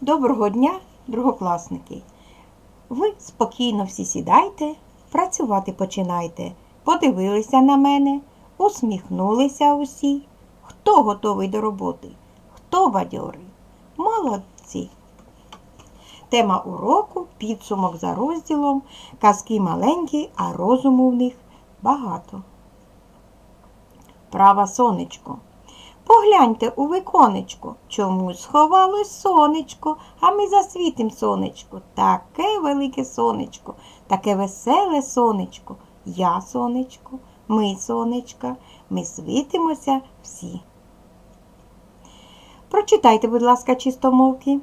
Доброго дня, другокласники! Ви спокійно всі сідайте, працювати починайте. Подивилися на мене, усміхнулися усі. Хто готовий до роботи? Хто бадьорий? Молодці! Тема уроку підсумок за розділом. Казки маленькі, а розуму в них багато. Права сонечко. Погляньте у віконечко, чомусь сховалось сонечко, а ми засвітим сонечко. Таке велике сонечко, таке веселе сонечко. Я сонечко, ми сонечка, ми світимося всі. Прочитайте, будь ласка, чистомовки.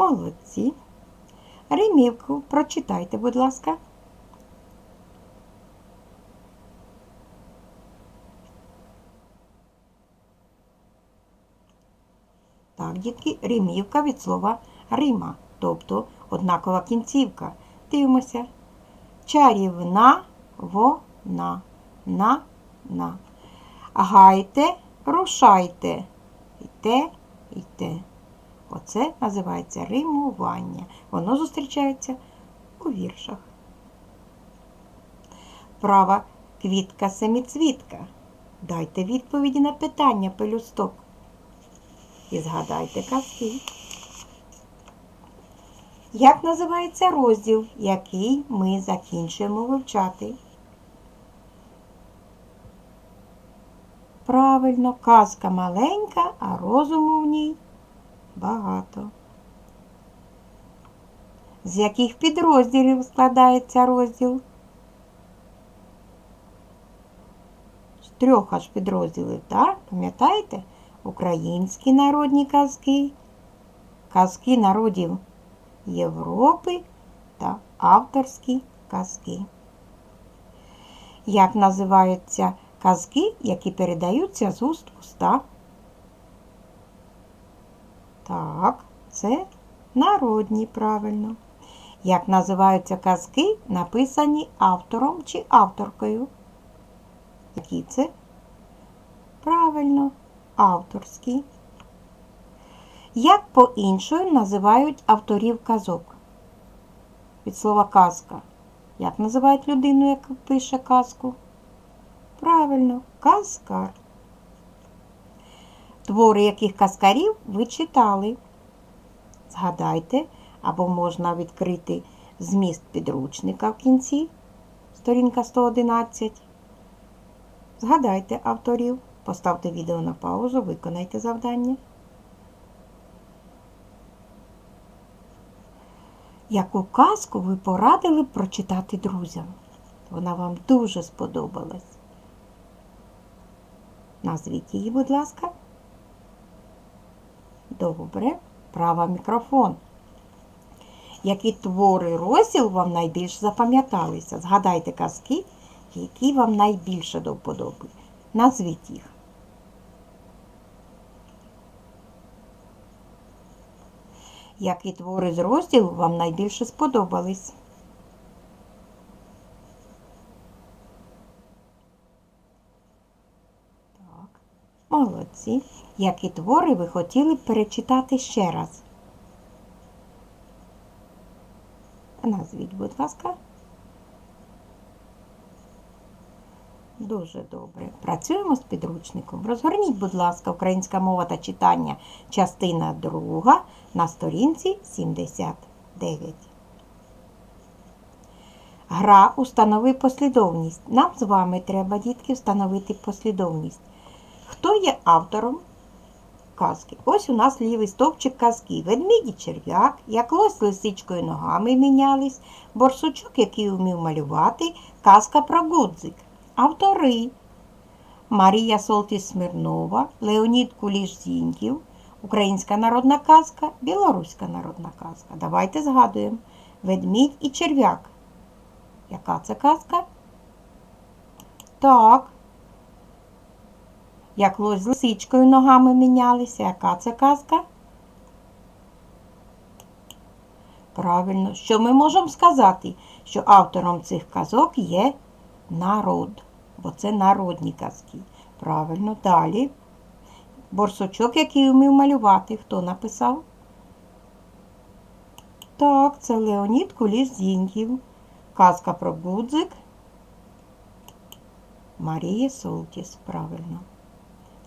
Молодці. Римівку прочитайте, будь ласка. Так, дітки, римівка від слова Рима, тобто однакова кінцівка. Дивимося. Чарівна вона. На, на. Гайте, рушайте. Йте, йте. Оце називається римування. Воно зустрічається у віршах. Права квітка семіцвітка. Дайте відповіді на питання пелюсток. І згадайте казки. Як називається розділ, який ми закінчуємо вивчати? Правильно, казка маленька, а розуму в ній багато. З яких підрозділів складається розділ? З трьох аж підрозділів, так? Пам'ятаєте? Українські народні казки, казки народів Європи та авторські казки. Як називаються казки, які передаються з уст уста? Так, це народні правильно. Як називаються казки, написані автором чи авторкою? Які це? Правильно, авторські. Як по-іншому називають авторів казок? Від слова казка. Як називають людину, яка пише казку? Правильно, казкар. Твори яких казкарів ви читали? Згадайте, або можна відкрити зміст підручника в кінці, сторінка 111. Згадайте авторів, поставте відео на паузу, виконайте завдання. Яку казку ви порадили прочитати друзям? Вона вам дуже сподобалась. Назвіть її, будь ласка. Добре, права мікрофон. Які твори розділ вам найбільш запам'яталися? Згадайте казки, які вам найбільше до вподоби. Назвіть їх. Які твори з розділу вам найбільше сподобались? Молодці. Які твори ви хотіли б перечитати ще раз? Назвіть, будь ласка. Дуже добре. Працюємо з підручником. Розгорніть, будь ласка, українська мова та читання, частина 2 на сторінці 79. Гра установи послідовність. Нам з вами треба, дітки, встановити послідовність. Хто автором казки? Ось у нас лівий стовпчик казки. Ведмідь і черв'як, як лось лисичкою ногами мінялись, борсучок, який вмів малювати, казка про гудзик. Автори Марія Солтіс Смирнова, Леонід Куліш Зіньків, Українська народна казка, Білоруська народна казка. Давайте згадуємо. Ведмідь і черв'як. Яка це казка? Так. Як лось з лисичкою ногами мінялися. Яка це казка? Правильно, що ми можемо сказати? Що автором цих казок є народ, бо це народні казки. Правильно, далі. Борсочок, який вмів малювати, хто написав? Так, це Леонід Куліш Зіньків. Казка про Будзик. Марія Солтіс, правильно.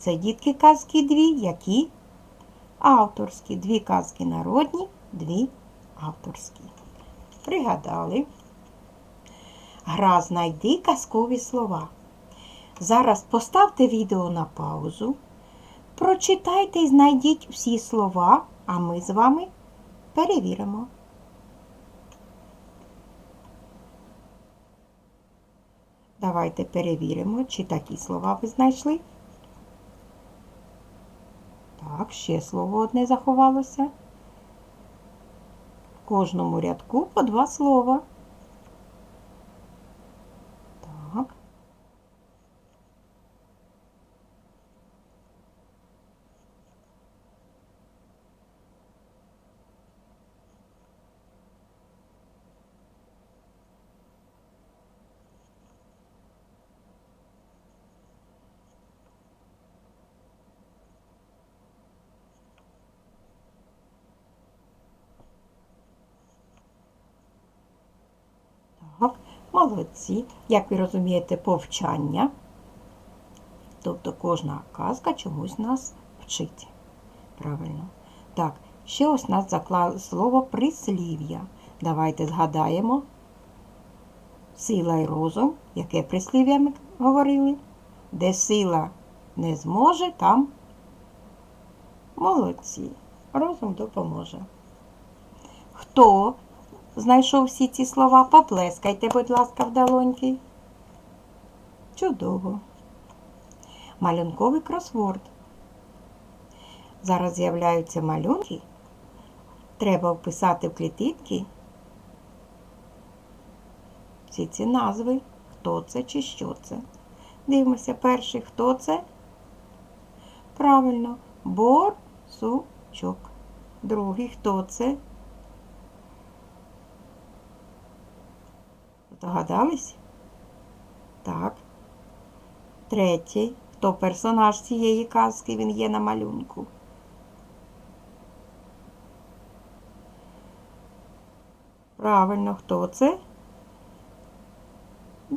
Це дітки казки дві, які авторські. Дві казки народні, дві авторські. Пригадали. Гра знайди казкові слова. Зараз поставте відео на паузу. Прочитайте і знайдіть всі слова, а ми з вами перевіримо. Давайте перевіримо, чи такі слова ви знайшли. Так, ще слово одне заховалося. В кожному рядку по два слова. Так. Так, молодці. Як ви розумієте, повчання. Тобто кожна казка чомусь нас вчить. Правильно. Так, ще ось нас заклали слово прислів'я. Давайте згадаємо. Сила і розум. Яке прислів'я ми говорили? Де сила не зможе, там молодці. Розум допоможе. Хто знайшов всі ці слова, поплескайте, будь ласка, в долоньки. Чудово. Малюнковий кросворд. Зараз з'являються малюнки. Треба вписати в клітинки всі ці назви. Хто це чи що це. Дивимося перший, хто це? Правильно, борсучок. Другий, хто це? Догадались? Так. Третій. Хто персонаж цієї казки? Він є на малюнку. Правильно, хто це?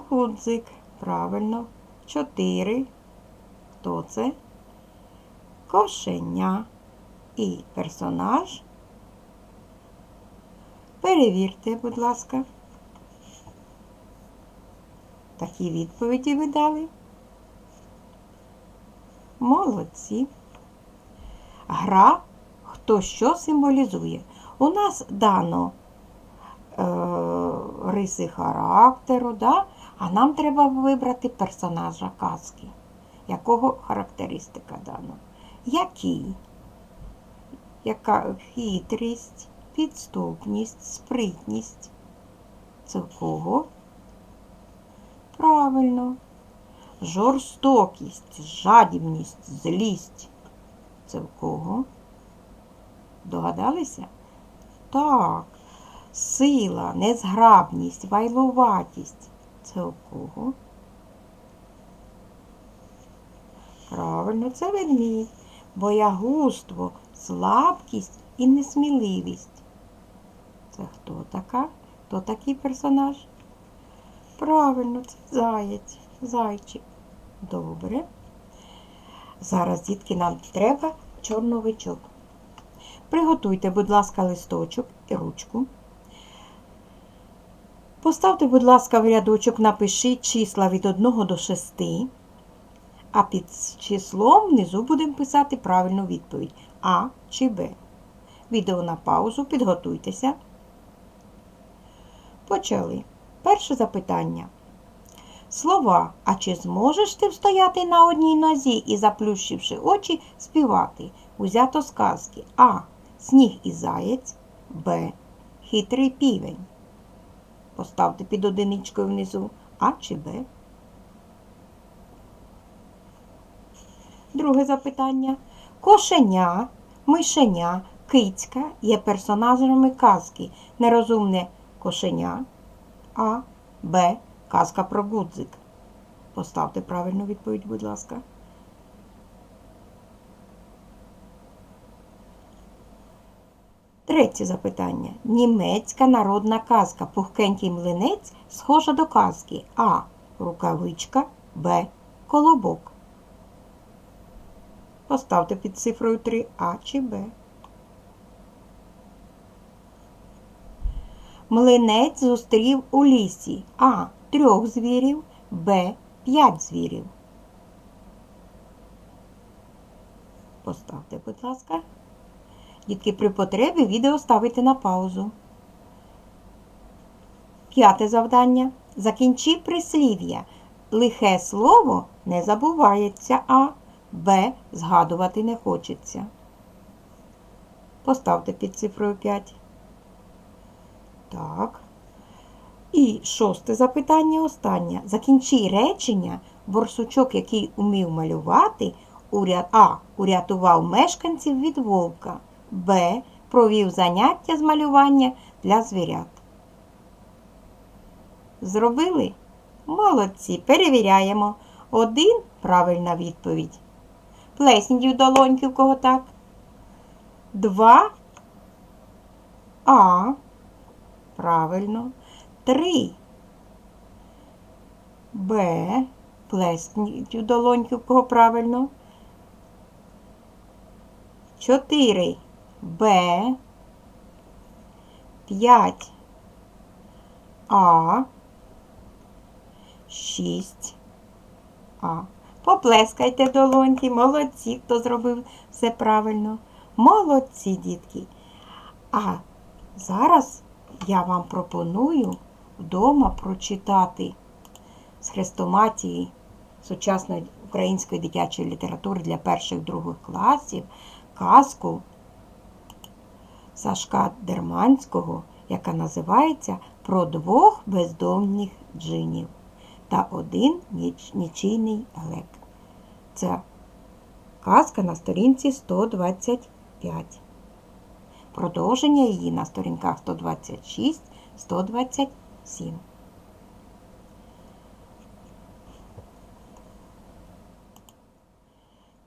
Гудзик. Правильно. Чотири. Хто це? Кошеня. І персонаж. Перевірте, будь ласка. Такі відповіді ви дали. Молодці. Гра хто що символізує. У нас дано е, риси характеру, да? а нам треба вибрати персонажа казки. Якого характеристика дано? Який? Яка хитрість, підступність, спритність? Це кого? Правильно. Жорстокість, жадібність, злість. Це в кого? Догадалися? Так. Сила, незграбність, вайлуватість. Це у кого? Правильно, це ведмідь. Боягузтво, слабкість і несміливість. Це хто така? Хто такий персонаж? Правильно, це заєць, зайчик. Добре. Зараз, дітки, нам треба чорновичок. Приготуйте, будь ласка, листочок і ручку. Поставте, будь ласка, в рядочок, напишіть числа від 1 до 6, а під числом внизу будемо писати правильну відповідь А чи Б. Відео на паузу, підготуйтеся. Почали. Перше запитання. Слова, а чи зможеш ти встояти на одній нозі і, заплющивши очі, співати? Узято з казки. А. Сніг і заєць. Б. Хитрий півень. Поставте під одиничкою внизу А чи Б. Друге запитання. Кошеня, мишеня, кицька є персонажами казки. Нерозумне кошеня. А. Б. Казка про гудзик. Поставте правильну відповідь, будь ласка. Третє запитання. Німецька народна казка. Пухкенький млинець схожа до казки. А. Рукавичка. Б. Колобок. Поставте під цифрою 3 А чи Б. Млинець зустрів у лісі А. Трьох звірів, Б. П'ять звірів. Поставте, будь ласка. Дітки, при потребі відео ставите на паузу. П'яте завдання. Закінчи прислів'я. Лихе слово не забувається А. Б. Згадувати не хочеться. Поставте під цифрою 5. Так. І шосте запитання останнє. Закінчи речення. Борсучок, який умів малювати, уря... А. Урятував мешканців від вовка. Б. Провів заняття з малювання для звірят. Зробили? Молодці. Перевіряємо. Один правильна відповідь. Плесніть долоньки, в кого так. Два. А. Правильно. Три. Б. Плесніть в долоньки, в кого правильно. Чотири. Б. П'ять. А. Шість. А. Поплескайте долоньки. Молодці, хто зробив все правильно. Молодці, дітки. А зараз я вам пропоную вдома прочитати з хрестоматії сучасної української дитячої літератури для перших других класів казку Сашка Дерманського, яка називається Про двох бездомних джинів та один ніч, нічийний глек. Це казка на сторінці 125. Продовження її на сторінках 126, 127.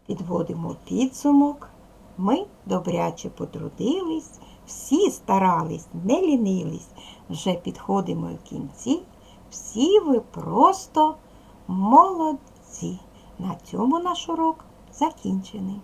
Підводимо підсумок. Ми добряче потрудились, всі старались, не лінились. Вже підходимо в кінці. Всі ви просто молодці. На цьому наш урок закінчений.